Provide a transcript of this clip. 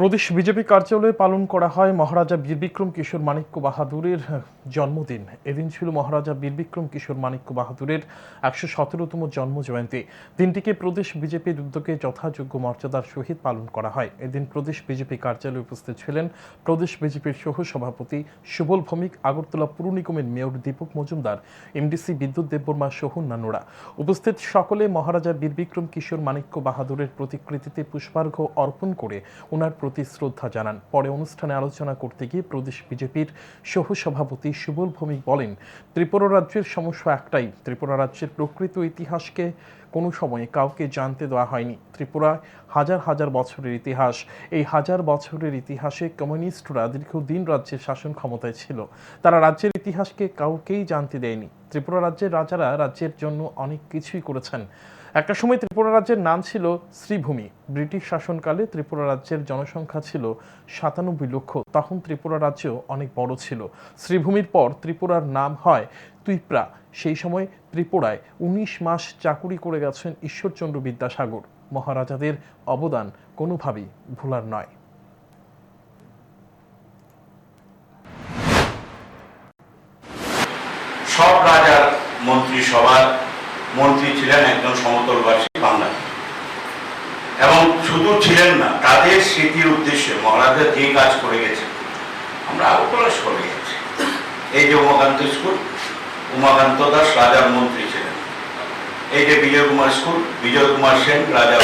প্রদেশ BJP কার্যালয়ে পালন করা হয় মহারাজা বীরবিক্রম কিশোর মাণিক্য বাহাদুরের জন্মদিন। এদিন ছিল মহারাজা বীরবিক্রম কিশোর মাণিক্য বাহাদুরের একশো সতেরোতম জন্ম জয়ন্তী দিনটিকে প্রদেশ বিজেপির উদ্যোগে যথাযোগ্য মর্যাদার সহিত পালন করা হয়। এদিন প্রদেশ বিজেপি কার্যালয়ে উপস্থিত ছিলেন প্রদেশ বিজেপির সহ সভাপতি সুবল ভৌমিক, আগরতলা পুর নিগমের মেয়র দীপক মজুমদার, এমডিসি বিদ্যুৎ দেববর্মা সহ অন্যান্যরা। উপস্থিত সকলে মহারাজা বীরবিক্রম কিশোর মাণিক্য বাহাদুরের প্রতিকৃতিতে পুষ্পার্ঘ্য অর্পণ করে ওনার প্রতি শ্রদ্ধা জানান। পরে অনুষ্ঠানে আলোচনা করতে গিয়ে প্রদেশ বিজেপির সহ সভাপতি সুবল ভৌমিক বলেন, ত্রিপুরা রাজ্যের সমস্যা একটাই। ত্রিপুরা রাজ্যের প্রকৃত ইতিহাসকে কোনো সময়ে কাউকে জানতে দেওয়া হয়নি। ত্রিপুরায় হাজার হাজার বছরের ইতিহাস। এই হাজার বছরের ইতিহাসে কমিউনিস্টরা দীর্ঘদিন রাজ্যের শাসন ক্ষমতায় ছিল। তারা রাজ্যের ইতিহাসকে কাউকেই জানতে দেয়নি। ত্রিপুরা রাজ্যের রাজারা রাজ্যের জন্য অনেক কিছুই করেছেন। একটা সময় ত্রিপুরা রাজ্যের নাম ছিল শ্রীভূমি। ব্রিটিশ শাসনকালে ত্রিপুরা রাজ্যের জনসংখ্যা ছিল সাতানব্বই লক্ষ। তখন ত্রিপুরা রাজ্য অনেক বড় ছিল। শ্রীভূমির পর ত্রিপুরার নাম হয় তুইপ্রা সেই সময় ত্রিপুরায় উনিশ মাস চাকুরি করে গেছেন ঈশ্বরচন্দ্র বিদ্যাসাগর। মহারাজাদের অবদান কোনোভাবেই ভোলার নয়। সব রাজার মন্ত্রিসভার মন্ত্রী ছিলেন একজন সমতলবাসী বাঙালি। এবং শুধু ছিলেন না, তাদের স্মৃতির উদ্দেশ্যে মহারাজা যে কাজ করে গেছে আমরা আগরতলা করে গেছি। এই যে উমাকান্ত স্কুল, উমাকান্ত দাস রাজার মন্ত্রী ছিলেন। এই যে বিজয় কুমার স্কুল বিজয় কুমার সেন রাজার